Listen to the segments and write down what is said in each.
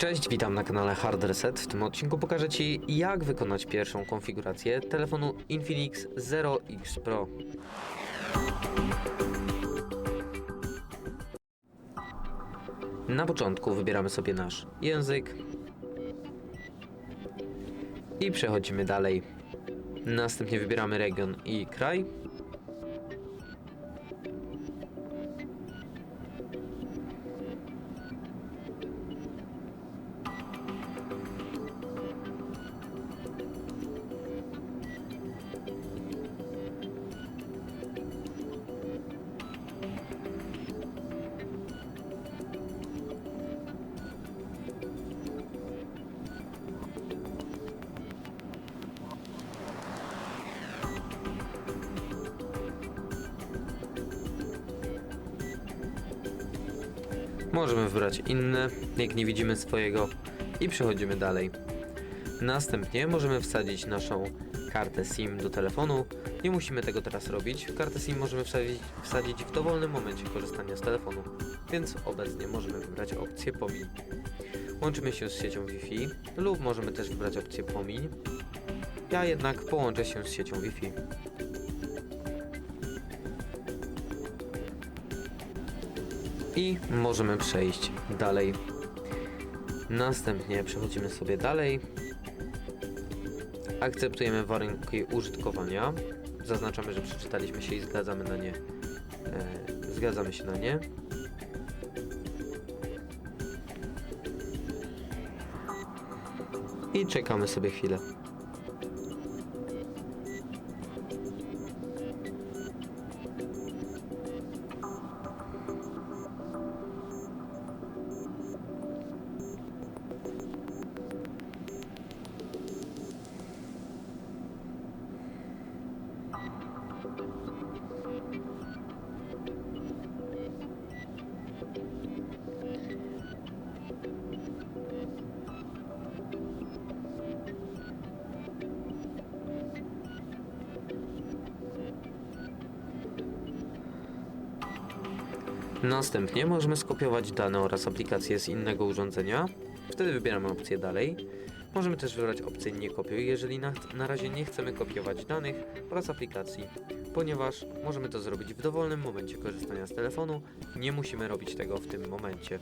Cześć, witam na kanale Hard Reset. W tym odcinku pokażę Ci, jak wykonać pierwszą konfigurację telefonu Infinix Zero X Pro. Na początku wybieramy sobie nasz język i przechodzimy dalej. Następnie wybieramy region i kraj. Możemy wybrać inne, jak nie widzimy swojego i przechodzimy dalej. Następnie możemy wsadzić naszą kartę SIM do telefonu. Nie musimy tego teraz robić. Kartę SIM możemy wsadzić, wsadzić w dowolnym momencie korzystania z telefonu, więc obecnie możemy wybrać opcję pomiń. Łączymy się z siecią Wi-Fi lub możemy też wybrać opcję pomiń. Ja jednak połączę się z siecią Wi-Fi. I możemy przejść dalej. Następnie przechodzimy sobie dalej. Akceptujemy warunki użytkowania. Zaznaczamy, że przeczytaliśmy się i zgadzamy na nie. E, zgadzamy się na nie. I czekamy sobie chwilę. Następnie możemy skopiować dane oraz aplikacje z innego urządzenia. Wtedy wybieramy opcję dalej. Możemy też wybrać opcję nie kopiuj, jeżeli na, na razie nie chcemy kopiować danych oraz aplikacji, ponieważ możemy to zrobić w dowolnym momencie korzystania z telefonu. Nie musimy robić tego w tym momencie.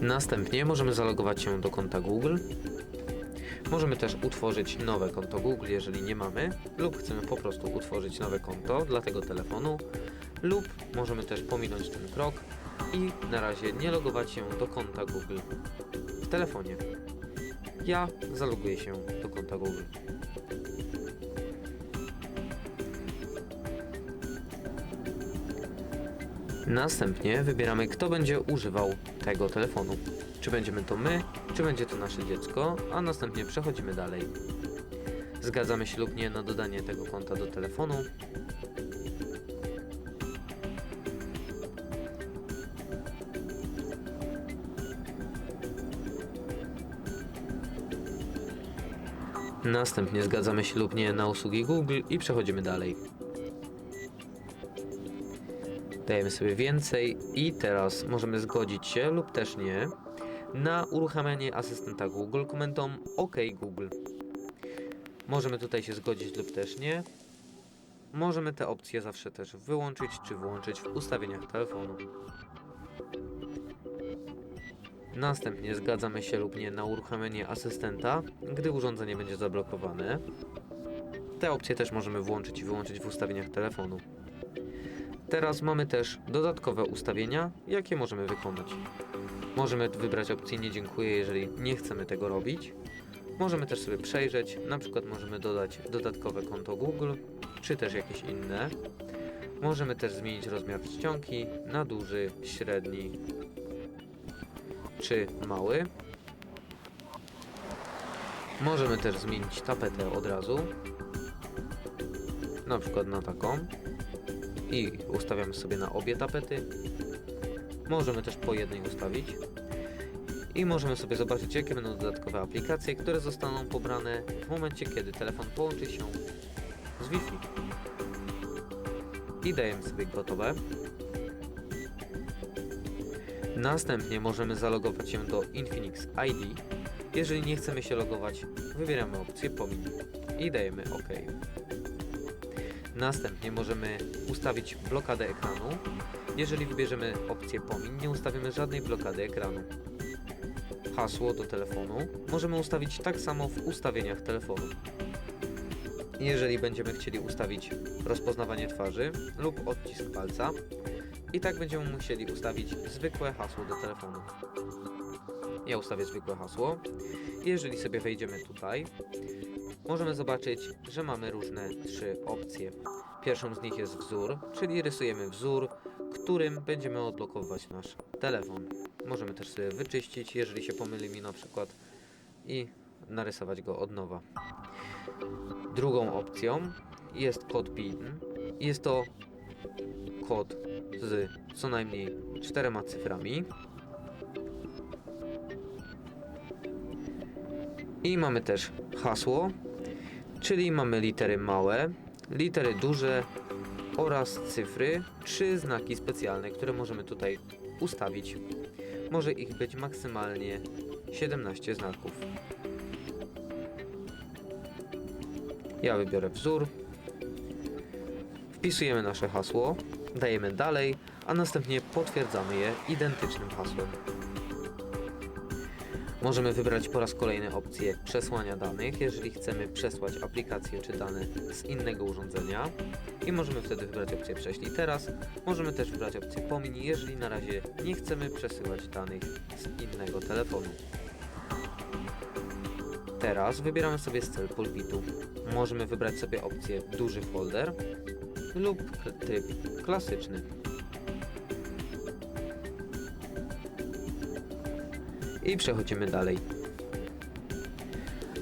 Następnie możemy zalogować się do konta Google. Możemy też utworzyć nowe konto Google, jeżeli nie mamy, lub chcemy po prostu utworzyć nowe konto dla tego telefonu, lub możemy też pominąć ten krok i na razie nie logować się do konta Google w telefonie. Ja zaloguję się do konta Google. Następnie wybieramy, kto będzie używał tego telefonu. Czy będziemy to my, czy będzie to nasze dziecko, a następnie przechodzimy dalej. Zgadzamy się lub nie na dodanie tego konta do telefonu. Następnie zgadzamy się lub nie na usługi Google i przechodzimy dalej. Dajemy sobie więcej i teraz możemy zgodzić się lub też nie na uruchamianie asystenta Google komendą OK Google. Możemy tutaj się zgodzić lub też nie. Możemy te opcje zawsze też wyłączyć czy włączyć w ustawieniach telefonu. Następnie zgadzamy się lub nie na uruchamianie asystenta, gdy urządzenie będzie zablokowane. Te opcje też możemy włączyć i wyłączyć w ustawieniach telefonu. Teraz mamy też dodatkowe ustawienia, jakie możemy wykonać. Możemy wybrać opcję nie dziękuję, jeżeli nie chcemy tego robić. Możemy też sobie przejrzeć, na przykład możemy dodać dodatkowe konto Google, czy też jakieś inne. Możemy też zmienić rozmiar czcionki na duży, średni czy mały. Możemy też zmienić tapetę od razu, na przykład na taką i ustawiamy sobie na obie tapety. Możemy też po jednej ustawić. I możemy sobie zobaczyć, jakie będą dodatkowe aplikacje, które zostaną pobrane w momencie, kiedy telefon połączy się z Wi-Fi. i dajemy sobie gotowe. Następnie możemy zalogować się do Infinix ID. Jeżeli nie chcemy się logować, wybieramy opcję Pomiń i dajemy OK. Następnie możemy ustawić blokadę ekranu. Jeżeli wybierzemy opcję Pomiń, nie ustawimy żadnej blokady ekranu. Hasło do telefonu możemy ustawić tak samo w ustawieniach telefonu. Jeżeli będziemy chcieli ustawić rozpoznawanie twarzy lub odcisk palca, i tak będziemy musieli ustawić zwykłe hasło do telefonu. Ja ustawię zwykłe hasło. Jeżeli sobie wejdziemy tutaj, możemy zobaczyć, że mamy różne trzy opcje. Pierwszą z nich jest wzór, czyli rysujemy wzór, którym będziemy odblokowywać nasz telefon. Możemy też sobie wyczyścić, jeżeli się pomylimy na przykład i narysować go od nowa. Drugą opcją jest kod PIN. Jest to kod z co najmniej czterema cyframi. I mamy też hasło, czyli mamy litery małe, litery duże oraz cyfry, trzy znaki specjalne, które możemy tutaj ustawić. Może ich być maksymalnie 17 znaków. Ja wybiorę wzór. Wpisujemy nasze hasło, dajemy dalej, a następnie potwierdzamy je identycznym hasłem. Możemy wybrać po raz kolejny opcję przesłania danych, jeżeli chcemy przesłać aplikację czy dane z innego urządzenia. I możemy wtedy wybrać opcję prześlij teraz. Możemy też wybrać opcję pomiń, jeżeli na razie nie chcemy przesyłać danych z innego telefonu. Teraz wybieramy sobie styl pulpitu. Możemy wybrać sobie opcję duży folder lub tryb klasyczny. I przechodzimy dalej.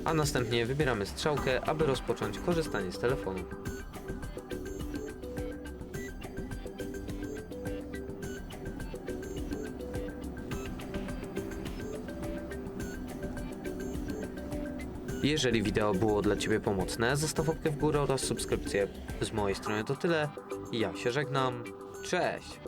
A następnie wybieramy strzałkę, aby rozpocząć korzystanie z telefonu. Jeżeli wideo było dla Ciebie pomocne, zostaw łapkę w górę oraz subskrypcję. Z mojej strony to tyle. Ja się żegnam. Cześć!